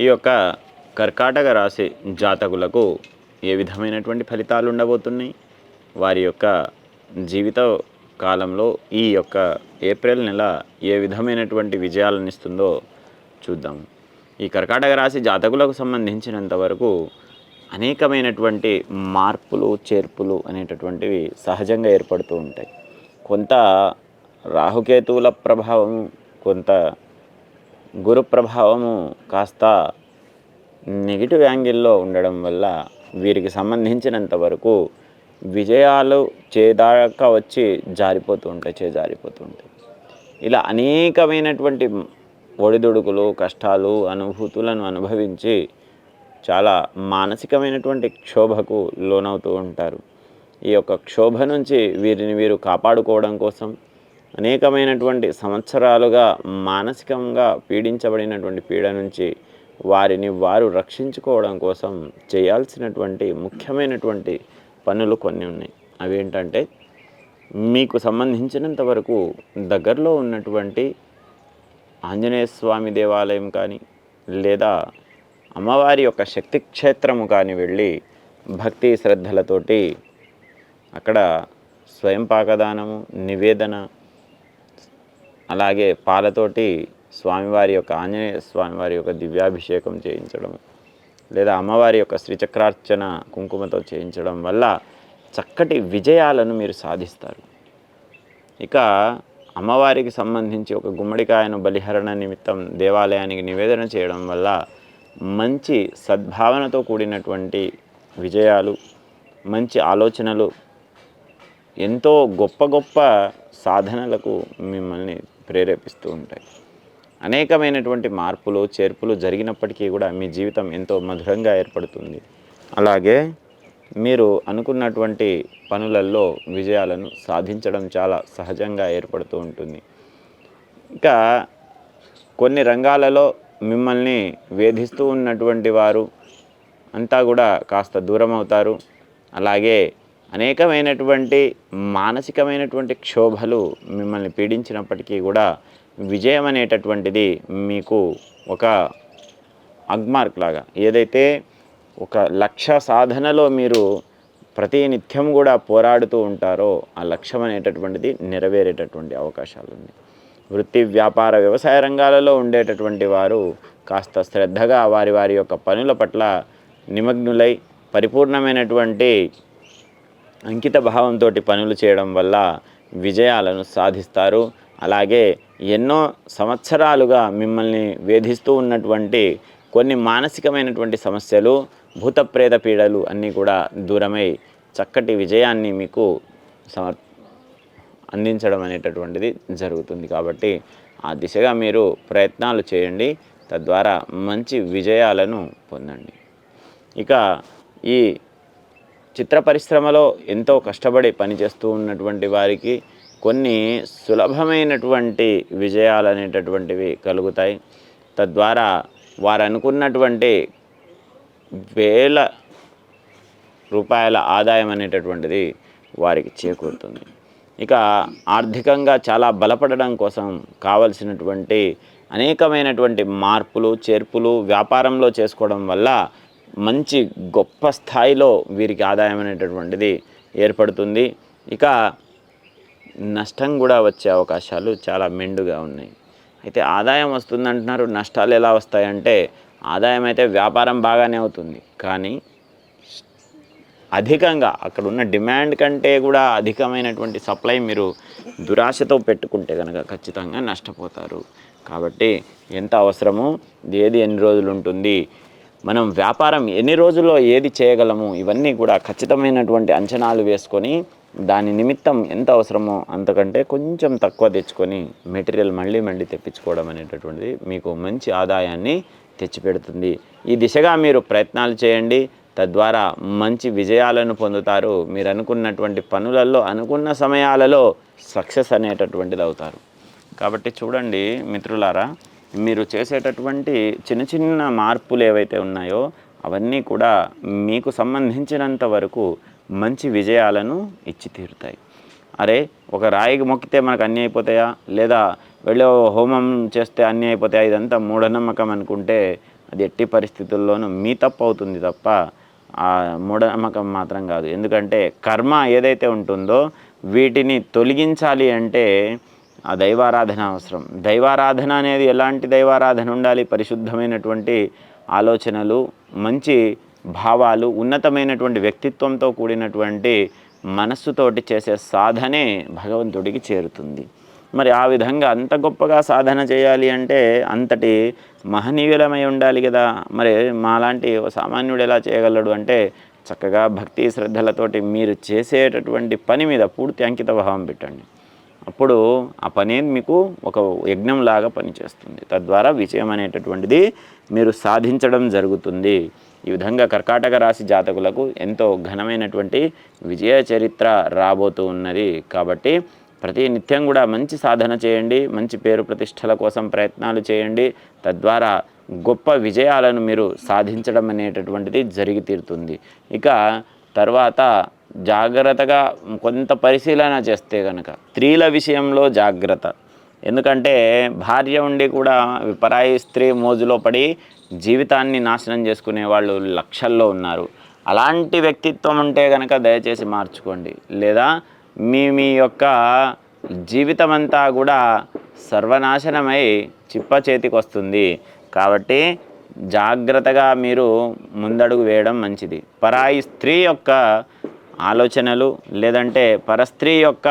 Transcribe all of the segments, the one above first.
ఈ యొక్క కర్కాటక రాశి జాతకులకు ఏ విధమైనటువంటి ఫలితాలు ఉండబోతున్నాయి? వారి యొక్క జీవిత కాలంలో ఈ యొక్క ఏప్రిల్ నెల ఏ విధమైనటువంటి విజయాలను ఇస్తుందో చూద్దాం. ఈ కర్కాటక రాశి జాతకులకు సంబంధించినంత వరకు అనేకమైనటువంటి మార్పులు చేర్పులు అనేటటువంటివి సహజంగా ఏర్పడుతూ ఉంటాయి. కొంత రాహుకేతువుల ప్రభావం కొంత గురు ప్రభావము కాస్త నెగిటివ్ యాంగిల్లో ఉండడం వల్ల వీరికి సంబంధించినంత వరకు విజయాలు చేదాకా వచ్చి జారిపోతూ ఉంటాయి చేజారిపోతూ ఉంటాయి. ఇలా అనేకమైనటువంటి ఒడిదుడుకులు కష్టాలు అనుభూతులను అనుభవించి చాలా మానసికమైనటువంటి క్షోభకు లోనవుతూ ఉంటారు. ఈ యొక్క క్షోభ నుంచి వీరిని వీరు కాపాడుకోవడం కోసం అనేకమైనటువంటి సంవత్సరాలుగా మానసికంగా పీడించబడినటువంటి పీడ నుంచి వారిని వారు రక్షించుకోవడం కోసం చేయాల్సినటువంటి ముఖ్యమైనటువంటి పనులు కొన్ని ఉన్నాయి. అవి ఏంటంటే మీకు సంబంధించినంత వరకు దగ్గరలో ఉన్నటువంటి ఆంజనేయ స్వామి దేవాలయం కానీ లేదా అమ్మవారి యొక్క శక్తి క్షేత్రము కానీ వెళ్ళి భక్తి శ్రద్ధలతోటి అక్కడ స్వయం పాకదానము నివేదన అలాగే పాలతోటి స్వామివారి యొక్క ఆంజనేయ స్వామివారి యొక్క దివ్యాభిషేకం చేయించడం లేదా అమ్మవారి యొక్క శ్రీచక్రార్చన కుంకుమతో చేయించడం వల్ల చక్కటి విజయాలను మీరు సాధిస్తారు. ఇక అమ్మవారికి సంబంధించి ఒక గుమ్మడికాయను బలిహరణ నిమిత్తం దేవాలయానికి నివేదన చేయడం వల్ల మంచి సద్భావనతో కూడినటువంటి విజయాలు మంచి ఆలోచనలు ఎంతో గొప్ప గొప్ప సాధనలకు మిమ్మల్ని ప్రేరేపిస్తూ ఉంటాయి. అనేకమైనటువంటి మార్పులు చేర్పులు జరిగినప్పటికీ కూడా మీ జీవితం ఎంతో మధురంగా ఏర్పడుతుంది. అలాగే మీరు అనుకున్నటువంటి పనులలో విజయాలను సాధించడం చాలా సహజంగా ఏర్పడుతూ ఉంటుంది. ఇంకా కొన్ని రంగాలలో మిమ్మల్ని వేధిస్తూ ఉన్నటువంటి వారు అంతా కూడా కాస్త దూరం అవుతారు అలాగే అనేకమైనటువంటి మానసికమైనటువంటి క్షోభలు మిమ్మల్ని పీడించినప్పటికీ కూడా విజయం అనేటటువంటిది మీకు ఒక అగ్మార్క్ లాగా ఏదైతే ఒక లక్ష్య సాధనలో మీరు ప్రతి నిత్యం కూడా పోరాడుతూ ఉంటారో ఆ లక్ష్యం అనేటటువంటిది నెరవేరేటటువంటి అవకాశాలు ఉన్నాయి వృత్తి వ్యాపార వ్యవసాయ రంగాలలో ఉండేటటువంటి వారు కాస్త శ్రద్ధగా వారి వారి యొక్క పనుల పట్ల నిమగ్నులై పరిపూర్ణమైనటువంటి అంకిత భావంతో పనులు చేయడం వల్ల విజయాలను సాధిస్తారు. అలాగే ఎన్నో సంవత్సరాలుగా మిమ్మల్ని వేధిస్తూ ఉన్నటువంటి కొన్ని మానసికమైనటువంటి సమస్యలు భూతప్రేత పీడలు అన్నీ కూడా దూరమై చక్కటి విజయాన్ని మీకు సమర్ అందించడం అనేటటువంటిది జరుగుతుంది. కాబట్టి ఆ దిశగా మీరు ప్రయత్నాలు చేయండి. తద్వారా మంచి విజయాలను పొందండి. ఇక ఈ చిత్ర పరిశ్రమలో ఎంతో కష్టపడి పనిచేస్తూ ఉన్నటువంటి వారికి కొన్ని సులభమైనటువంటి విజయాలు అనేటటువంటివి కలుగుతాయి. తద్వారా వారు అనుకున్నటువంటి వేల రూపాయల ఆదాయం అనేటటువంటిది వారికి చేకూరుతుంది. ఇక ఆర్థికంగా చాలా బలపడడం కోసం కావలసినటువంటి అనేకమైనటువంటి మార్పులు చేర్పులు వ్యాపారంలో చేసుకోవడం వల్ల మంచి గొప్ప స్థాయిలో వీరికి ఆదాయం అనేటటువంటిది ఏర్పడుతుంది. ఇక నష్టం కూడా వచ్చే అవకాశాలు చాలా మెండుగా ఉన్నాయి. అయితే ఆదాయం వస్తుంది అంటున్నారు నష్టాలు ఎలా వస్తాయంటే ఆదాయం అయితే వ్యాపారం బాగానే అవుతుంది. కానీ అధికంగా అక్కడ ఉన్న డిమాండ్ కంటే కూడా అధికమైనటువంటి సప్లై మీరు దురాశతో పెట్టుకుంటే కనుక ఖచ్చితంగా నష్టపోతారు. కాబట్టి ఎంత అవసరమో ఏది ఎన్ని రోజులు ఉంటుంది మనం వ్యాపారం ఎన్ని రోజుల్లో ఏది చేయగలము? ఇవన్నీ కూడా ఖచ్చితమైనటువంటి అంచనాలు వేసుకొని దాని నిమిత్తం ఎంత అవసరమో అంతకంటే కొంచెం తక్కువ తెచ్చుకొని మెటీరియల్ మళ్ళీ మళ్ళీ తెప్పించుకోవడం అనేటటువంటిది మీకు మంచి ఆదాయాన్ని తెచ్చిపెడుతుంది. ఈ దిశగా మీరు ప్రయత్నాలు చేయండి. తద్వారా మంచి విజయాలను పొందుతారు. మీరు అనుకున్నటువంటి పనులలో అనుకున్న సమయాలలో సక్సెస్ అనేటటువంటిది అవుతారు. కాబట్టి చూడండి మిత్రులారా మీరు చేసేటటువంటి చిన్న చిన్న మార్పులు ఏవైతే ఉన్నాయో అవన్నీ కూడా మీకు సంబంధించినంత వరకు మంచి విజయాలను ఇచ్చి తీరుతాయి అరే ఒక రాయికి మొక్కితే మనకు అన్నీ అయిపోతాయా? లేదా వెళ్ళి హోమం చేస్తే అన్నీ అయిపోతాయా? ఇదంతా మూఢనమ్మకం అనుకుంటే అది ఎట్టి పరిస్థితుల్లోనూ మీ తప్పు అవుతుంది తప్ప ఆ మూఢనమ్మకం మాత్రం కాదు. ఎందుకంటే కర్మ ఏదైతే ఉంటుందో వీటిని తొలగించాలి అంటే ఆ దైవారాధన అవసరం. దైవారాధన అనేది ఎలాంటి దైవారాధన ఉండాలి? పరిశుద్ధమైనటువంటి ఆలోచనలు మంచి భావాలు ఉన్నతమైనటువంటి వ్యక్తిత్వంతో కూడినటువంటి మనస్సుతోటి చేసే సాధనే భగవంతుడికి చేరుతుంది. మరి ఆ విధంగా అంత గొప్పగా సాధన చేయాలి అంటే అంతటి మహనీయులమై ఉండాలి కదా. మరి మాలాంటి సామాన్యుడు ఎలా చేయగలడు అంటే చక్కగా భక్తి శ్రద్ధలతోటి మీరు చేసేటటువంటి పని మీద పూర్తి అంకిత భావం పెట్టండి. అప్పుడు ఆ పని మీకు? ఒక యజ్ఞంలాగా పనిచేస్తుంది. తద్వారా విజయం అనేటటువంటిది మీరు సాధించడం జరుగుతుంది. ఈ విధంగా కర్కాటక రాశి జాతకులకు ఎంతో ఘనమైనటువంటి విజయ చరిత్ర రాబోతూ ఉన్నది. కాబట్టి ప్రతి నిత్యం కూడా మంచి సాధన చేయండి. మంచి పేరు ప్రతిష్టల కోసం ప్రయత్నాలు చేయండి. తద్వారా గొప్ప విజయాలను మీరు సాధించడం అనేటటువంటిది జరిగి తీరుతుంది. ఇక తర్వాత జాగ్రత్తగా కొంత పరిశీలన చేస్తే కనుక స్త్రీల విషయంలో జాగ్రత్త. ఎందుకంటే భార్య ఉండి కూడా పరాయి స్త్రీ మోజులో పడి జీవితాన్ని నాశనం చేసుకునే వాళ్ళు లక్షల్లో ఉన్నారు. అలాంటి వ్యక్తిత్వం ఉంటే కనుక దయచేసి మార్చుకోండి. లేదా మీ మీ యొక్క జీవితం అంతా కూడా సర్వనాశనమై చిప్ప చేతికి వస్తుంది. కాబట్టి జాగ్రత్తగా మీరు ముందడుగు వేయడం మంచిది. పరాయి స్త్రీ యొక్క ఆలోచనలు లేదంటే పరస్త్రీ యొక్క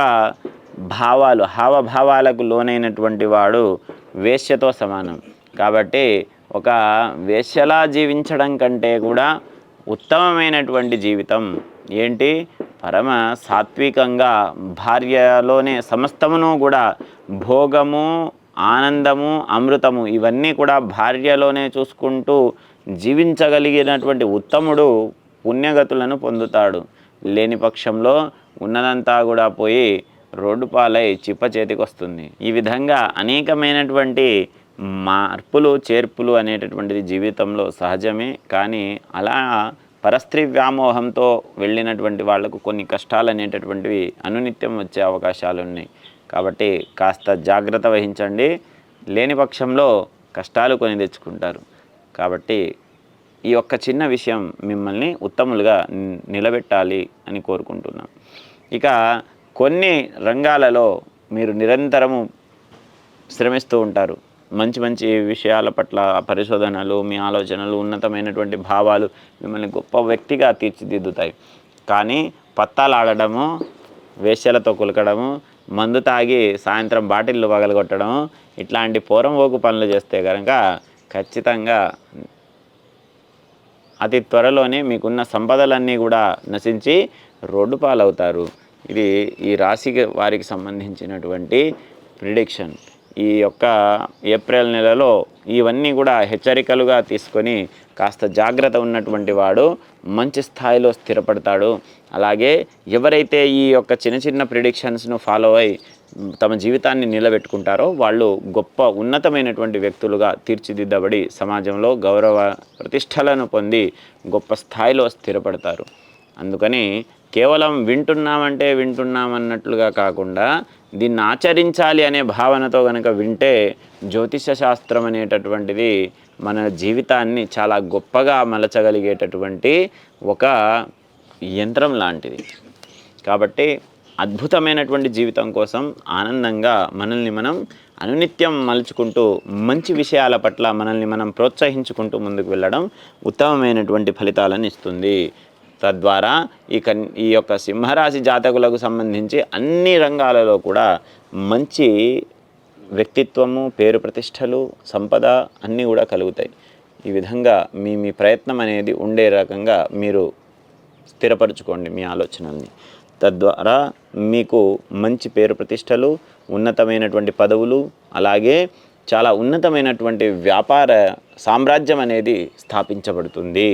భావాలు హావభావాలకు లోనైనటువంటి వాడు వేశ్యతో సమానం. కాబట్టి ఒక వేశ్యలా జీవించడం కంటే కూడా ఉత్తమమైనటువంటి జీవితం ఏంటి? పరమ సాత్వికంగా భార్యలోనే సమస్తమును కూడా భోగము ఆనందము అమృతము ఇవన్నీ కూడా భార్యలోనే చూసుకుంటూ జీవించగలిగినటువంటి ఉత్తముడు పుణ్యగతులను పొందుతాడు. లేని పక్షంలో ఉన్నదంతా కూడా పోయి రోడ్డు పాలై చిప్ప చేతికి వస్తుంది ఈ విధంగా అనేకమైనటువంటి మార్పులు చేర్పులు అనేటటువంటిది జీవితంలో సహజమే. కానీ అలా పరస్త్రీ వ్యామోహంతో వెళ్ళినటువంటి వాళ్ళకు కొన్ని కష్టాలు అనేటటువంటివి అనునిత్యం వచ్చే అవకాశాలు ఉన్నాయి. కాబట్టి కాస్త జాగ్రత్త వహించండి. లేని పక్షంలో కష్టాలు కొని తెచ్చుకుంటారు. కాబట్టి ఈ యొక్క చిన్న విషయం మిమ్మల్ని ఉత్తములుగా నిలబెట్టాలి అని కోరుకుంటున్నాం. ఇక కొన్ని రంగాలలో మీరు నిరంతరము శ్రమిస్తూ ఉంటారు. మంచి మంచి విషయాల పట్ల పరిశోధనలు మీ ఆలోచనలు ఉన్నతమైనటువంటి భావాలు మిమ్మల్ని గొప్ప వ్యక్తిగా తీర్చిదిద్దుతాయి. కానీ పత్తాలు ఆడడము వేశ్యలతో కులకడము మందు తాగి సాయంత్రం బాటిల్లు పగలగొట్టడం ఇట్లాంటి పోరంపోకు పనులు చేస్తే కనుక ఖచ్చితంగా అతి త్వరలోనే మీకున్న సంపదలన్నీ కూడా నశించి రోడ్డు పాలవుతారు. ఇది ఈ రాశి వారికి సంబంధించినటువంటి ప్రిడిక్షన్ ఈ యొక్క ఏప్రిల్ నెలలో ఇవన్నీ కూడా హెచ్చరికలుగా తీసుకొని కాస్త జాగ్రత్త ఉన్నటువంటి వాడు మంచి స్థాయిలో స్థిరపడతాడు. అలాగే ఎవరైతే ఈ యొక్క చిన్న చిన్న ప్రిడిక్షన్స్ను ఫాలో అయి తమ జీవితాన్ని నిలబెట్టుకుంటారో వాళ్ళు గొప్ప ఉన్నతమైనటువంటి వ్యక్తులుగా తీర్చిదిద్దబడి సమాజంలో గౌరవ ప్రతిష్టలను పొంది గొప్ప స్థాయిలో స్థిరపడతారు. అందుకని కేవలం వింటున్నామంటే వింటున్నామన్నట్లుగా కాకుండా దీన్ని ఆచరించాలి అనే భావనతో కనుక వింటే జ్యోతిష శాస్త్రం అనేటటువంటిది మన జీవితాన్ని చాలా గొప్పగా మలచగలిగేటటువంటి ఒక యంత్రం లాంటిది. కాబట్టి అద్భుతమైనటువంటి జీవితం కోసం ఆనందంగా మనల్ని మనం అనునిత్యం మలుచుకుంటూ మంచి విషయాల పట్ల మనల్ని మనం ప్రోత్సహించుకుంటూ ముందుకు వెళ్ళడం ఉత్తమమైనటువంటి ఫలితాలను ఇస్తుంది. తద్వారా ఈ కన్ ఈ యొక్క సింహరాశి జాతకులకు సంబంధించి అన్ని రంగాలలో కూడా మంచి వ్యక్తిత్వము పేరు ప్రతిష్టలు సంపద అన్నీ కూడా కలుగుతాయి. ఈ విధంగా మీ మీ ప్రయత్నం అనేది ఉండే రకంగా మీరు స్థిరపరచుకోండి మీ ఆలోచనల్ని. తద్వారా మీకు మంచి పేరు ప్రతిష్టలు ఉన్నతమైనటువంటి పదవులు అలాగే చాలా ఉన్నతమైనటువంటి వ్యాపార సామ్రాజ్యం అనేది స్థాపించబడుతుంది.